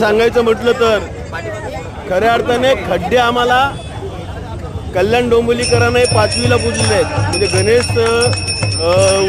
सांगायचं म्हटलं तर खऱ्या अर्थाने खड्डे आम्हाला कल्याण डोंबिवलीकरांना पाचवीला पुजलेले आहेत म्हणजे गणेश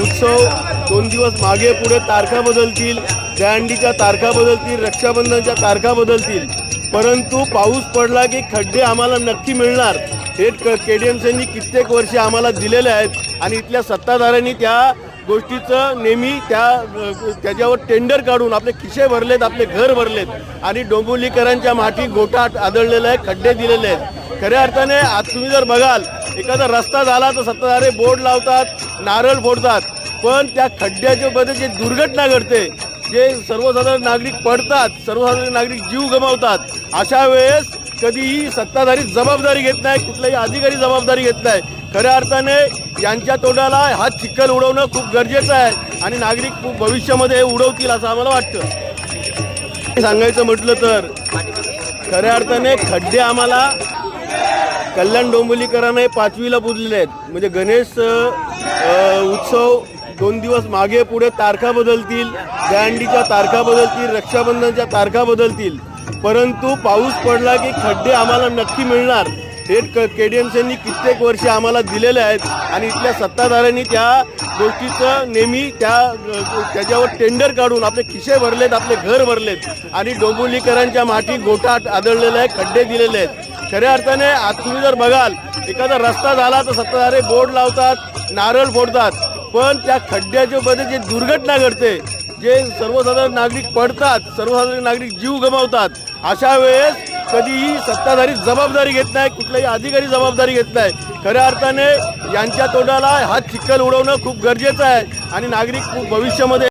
उत्सव दोन दिवस मागे पुढे तारखा बदलतील दहंडीच्या तारखा बदलतील रक्षाबंधनच्या तारखा बदलतील. परंतु पाऊस पडला की खड्डे आम्हाला नक्की मिळणार. हे के डी एम सीनी कित्येक वर्षे आम्हाला दिलेले आहेत आणि इथल्या सत्ताधाऱ्यांनी त्या गोष्टीचं नेहमी त्या त्याच्यावर टेंडर काढून आपले खिसे भरलेत आपले घर भरलेत. आणि डोंबिवलीकरांच्या माठी गोटा आदळलेला आहे खड्डे दिलेले आहेत. खऱ्या अर्थाने आज तुम्ही जर बघाल एखादा रस्ता झाला तर सत्ताधारे बोर्ड लावतात नारळ फोडतात. पण त्या खड्ड्याच्या मध्ये जे दुर्घटना घडते जे सर्वसाधारण नागरिक पडतात सर्वसाधारण नागरिक जीव गमावतात अशा वेळेस कधीही सत्ताधारी जबाबदारी घेत नाही कुठलाही अधिकारी जबाबदारी घेत नाही. खऱ्या अर्थाने यांच्या तोंडाला हा चिखल उडवणं खूप गरजेचं आहे आणि नागरिक खूप भविष्यामध्ये उडवतील असं आम्हाला वाटतं. सांगायचं म्हटलं तर खऱ्या अर्थाने खड्डे आम्हाला कल्याण डोंबिवलीकरांना पाचवीला पुजलेले आहेत. म्हणजे गणेश उत्सव दोन दिवस मागे पुढे तारखा बदलतील दहंडीच्या तारखा बदलतील रक्षाबंधनच्या तारखा बदलतील. परंतु पाऊस पडला की खड्डे आम्हाला नक्की मिळणार. हे के डी एम सीनी कित्येक वर्ष आम्हाला दिलेले आहेत आणि इथल्या सत्ताधाऱ्यांनी त्या गोष्टीचं नेहमी त्या त्याच्यावर टेंडर काढून आपले खिसे भरलेत आपले घर भरलेत आणि डोंबिवलीकरांच्या माठी गोटा आदळलेला आहे खड्डे दिलेले आहेत. खऱ्या अर्थाने आज तुम्ही जर बघाल एखादा रस्ता झाला तर सत्ताधारे बोर्ड लावतात नारळ फोडतात. पण त्या खड्ड्याच्या मध्ये जी दुर्घटना घडते जे सर्वसाधारण नागरिक पडतात सर्वसाधारण नागरिक जीव गमावतात अशा वेळेस कधीही सत्ताधारी जबाबदारी घेत नाही कुठलाही अधिकारी जबाबदारी घेत नाही. खऱ्या अर्थाने यांच्या तोंडाला हा चिखल उडवणं खूप गरजेचं आहे आणि नागरिक खूप भविष्यामध्ये